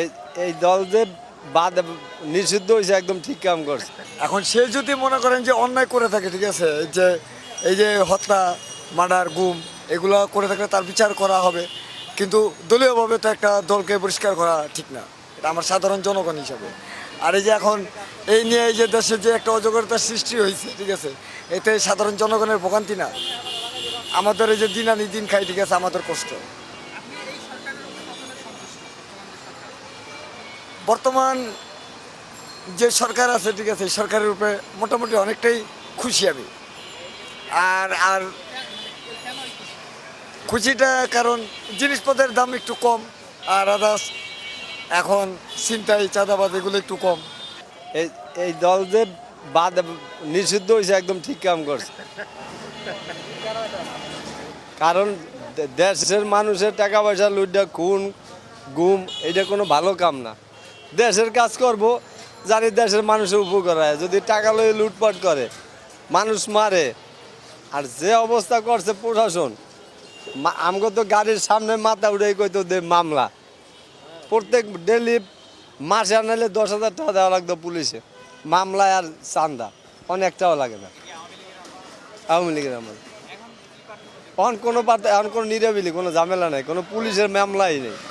এই এই দল যে বাদ নিষিদ্ধ হয়েছে একদম ঠিক কাম করছে। এখন সে যদি মনে করেন যে অন্যায় করে থাকে, ঠিক আছে যে, এই যে হত্যা, মার্ডার, গুম, এগুলো করে থাকলে তার বিচার করা হবে। কিন্তু দলীয়ভাবে তো একটা দলকে পরিষ্কার করা ঠিক না। এটা আমার সাধারণ জনগণ হিসাবে। আর এই যে এখন, এই নিয়ে এই যে দেশে যে একটা অজগরতার সৃষ্টি হয়েছে ঠিক আছে, এতে সাধারণ জনগণের ভোগান্তি না। আমাদের এই যে দিন আনি দিন খাই, ঠিক আছে, আমাদের কষ্ট। বর্তমান যে সরকার আছে, ঠিক আছে সরকারের উপরে মোটামুটি অনেকটাই খুশি আমি। আর আর খুশিটা কারণ জিনিসপত্রের দাম একটু কম আর আদার্স এখন ছিনতাই চাঁদাবাদ এগুলো একটু কম। এই এই দল যে বাদ নিষিদ্ধ হয়েছে একদম ঠিক কাম করছে। কারণ দেশের মানুষের টাকা পয়সা লুটটা খুন, গুম এটা কোনো ভালো কাম না। দেশের কাজ করব, জানি দেশের মানুষের উপকার হয়। যদি টাকা লয়ে লুটপাট করে, মানুষ মারে, আর যে অবস্থা করছে প্রশাসন আমগো তো গাড়ির সামনে মাথা উঠে কইতো দে মামলা। প্রত্যেক ডেলি মাসে আনালে দশ হাজার টাকা দেওয়া লাগতো পুলিশে। মামলায় আর চান্দা, অনেকটাও লাগে না। আওয়ামী লীগের আমার এখন কোনো পার্টি এখন কোনো নিরাবিলি, কোনো ঝামেলা নেই, কোনো পুলিশের মামলাই নেই।